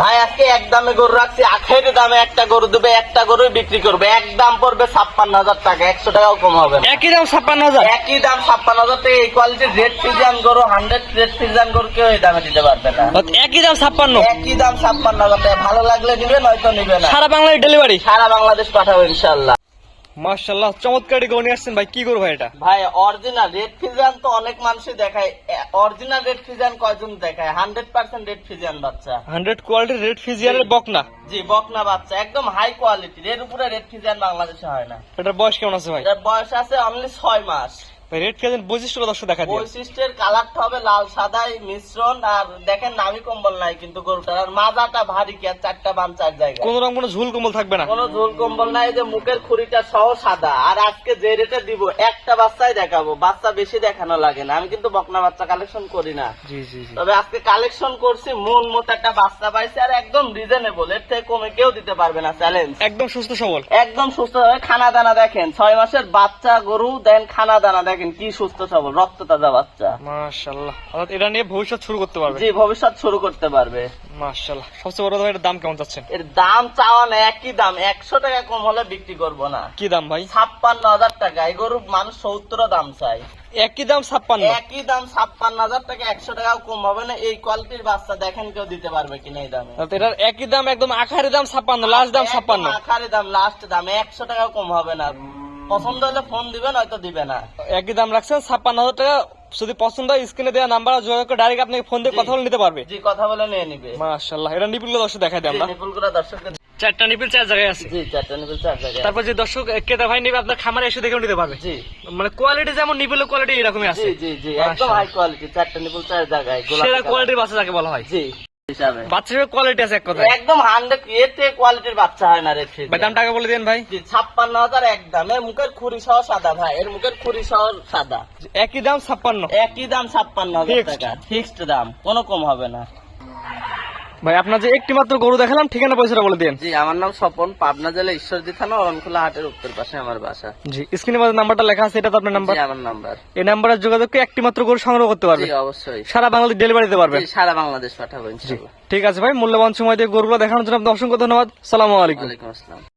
ভাই আজকে এক দামে গরু রাখছি আখের দামে একটা গরু দেবে একটা গরু বিক্রি করবে। এক দাম পড়বে ছাপ্পান্ন হাজার টাকা একশো টাকাও কম হবে একই দাম ছাপ্পান্ন হাজার? একই দাম ছাপ্পান্ন হাজার টাকা এই কোয়ালিটির রেড সিজান গরু হান্ড্রেড রেড সিজান গরু কেউ এই দামে দিতে পারবে না। একই দাম ছাপ্পান্ন। একই দাম ছাপ্পান্ন হাজার টাকা ভালো লাগলে নিবে নয়তো নিবে না। সারা বাংলাদেশ ডেলিভারি সারা বাংলাদেশ পাঠাবো ইনশাল্লাহ মার্শাল্লাহ চমৎকার গো নিয়ে আসছেন ভাই কি করব ভাই এটা? ভাই অরিজিনাল রেড ফিজিয়ান তো অনেক মানুষই দেখায়। অরিজিনাল রেড ফিজিয়ান কয়জন দেখায়? হান্ড্রেড পার্সেন্ট রেড ফিজিয়ান বাচ্চা। হান্ড্রেড কোয়ালিটি রেড ফিজিয়ানের বকনা? জি বকনা বাচ্চা একদম হাই কোয়ালিটি এর উপরে রেড ফিজিয়ান বাংলাদেশে হয় না। এটার বয়স কেমন আছে ভাই? এটার বয়স আছে অনলি ছয় মাস। রেড বৈশিষ্ট্য দর্শক দেখা বৈশিষ্ট্যের কালারটা হবে লাল সাদাই মিশ্রণ আর দেখেন নামি কম্বল নাই কিন্তু গরুটার। আর মাজাটা ভারী কি আর চারটা বাম চার জায়গায়। কোন রকম কোনো ঝুল কম্বল থাকবে না। কোনো ঝুল কম্বল নাই যে মুখের খুঁড়িটা সহ সাদা। আর আজকে যে রেটে দিব একটা বাচ্চাই দেখাবো। বাচ্চা বেশি দেখানো লাগে না। আমি কিন্তু বকনা বাচ্চা কালেকশন করি না। জি জি জি। তবে আজকে কালেকশন করছি মন মতো একটা বাচ্চা পাইছি আর একদম রিজনেবল এর থেকে কমে কেউ দিতে পারবে না চ্যালেঞ্জ একদম সুস্থ সবল। একদম সুস্থ খানা দানা দেখেন ছয় মাসের বাচ্চা গরু দেন খানা দানা দেখেন। কি সুস্থ সবল রক্ত তাজা বাচ্চা। অর্থাৎ এটা নিয়ে ভবিষ্যৎ শুরু করতে পারবে। জি ভবিষ্যৎ শুরু করতে পারবে। মার্শাল্লাহ সবচেয়ে বড় কথা এটার দাম কেমন চাচ্ছেন? এর দাম চাওয়া না একই দাম। একশো টাকা কম হলে বিক্রি করব না। কি দাম ভাই? ছাপ্পান্ন হাজার টাকা। এই গরু মানুষ সত্তর দাম চাই একই দাম ছাপ্পান্ন? একই দাম ছাপ্পান্ন হাজার টাকা একশো টাকাও কম হবে না। এই কোয়ালিটির বাচ্চা দেখেন কেউ দিতে পারবে কিনা এই দামে। এটার একই দাম একদম আখারি দাম ছাপ্পান্ন লাস্ট দাম ছাপ্পান্ন। আখারে দাম লাস্ট দাম। একশো টাকাও কম হবে না। পছন্দ হলে ফোন দিবে নয়তো দিবে না। একই দাম রাখছেন ছাপ্পান্ন হাজার টাকা। যদি পছন্দ হয় স্ক্রিনে দেওয়া নাম্বার যোগাযোগ করে ডাইরেক্ট আপনাকে ফোন দিয়ে কথা বলে নিতে পারবে। জি কথা বলে নিয়ে নিবে। মাশাল্লাহ এটা নিপিল দর্শক দেখা দিই আমরা। নিপুলগুলো দর্শকদের চারটা নিপিল চার জায়গায় আছে। জি চারটা নিপুল চার জায়গায় তারপর যে দর্শক ক্রেতা ভাই নিবে আপনার খামারে এসে দেখেও নিতে পারবে। জি। মানে কোয়ালিটি যেমন নিপিলের কোয়ালিটি এরকমই আছে। জি জি জি একদম হাই কোয়ালিটি চারটা নিপুল চার জায়গায় সেরা কোয়ালিটির বাচ্চা যাকে বলা হয়। জি। হিসাবে। কোয়ালিটি আছে এক কথা একদম হান্ড্রেড এর কোয়ালিটির বাচ্চা হয় না রে ভাই দামটা আগে বলে দেন ভাই। ছাপ্পান্ন হাজার একদম এর মুখের খুরি সহ সাদা ভাই। এর মুখের খুরি সহ সাদা। একই দাম ছাপ্পান্ন। একই দাম ছাপ্পান্ন হাজার টাকা। ফিক্সড দাম। কোনো কম হবে না। ভাই আপনার যে একটি মাত্র গরু দেখালাম ঠিকানা পয়সাটা বলে দেন জি আমার নাম স্বপন পাবনা জেলা ঈশ্বরদী থানা অরণখোলা হাটের উত্তর পাশে আমার বাসা। জি স্ক্রিনে মাঝে নাম্বারটা লেখা আছে এটা তো আপনার নাম্বার জি আমার নাম্বার এই নাম্বারে যোগাযোগ করে একটি মাত্র গরু সংগ্রহ করতে পারবে। জি অবশ্যই। সারা বাংলাদেশ ডেলিভারি দিতে পারবেন জি, সারা বাংলাদেশ পাঠাবো ইনশাআল্লাহ। ঠিক আছে ভাই মূল্যবান সময় দিয়ে গরুগুলো দেখানোর জন্য আপনার অসংখ্য ধন্যবাদ। সালামু আলাইকুম। ওয়ালাইকুম আসসালাম।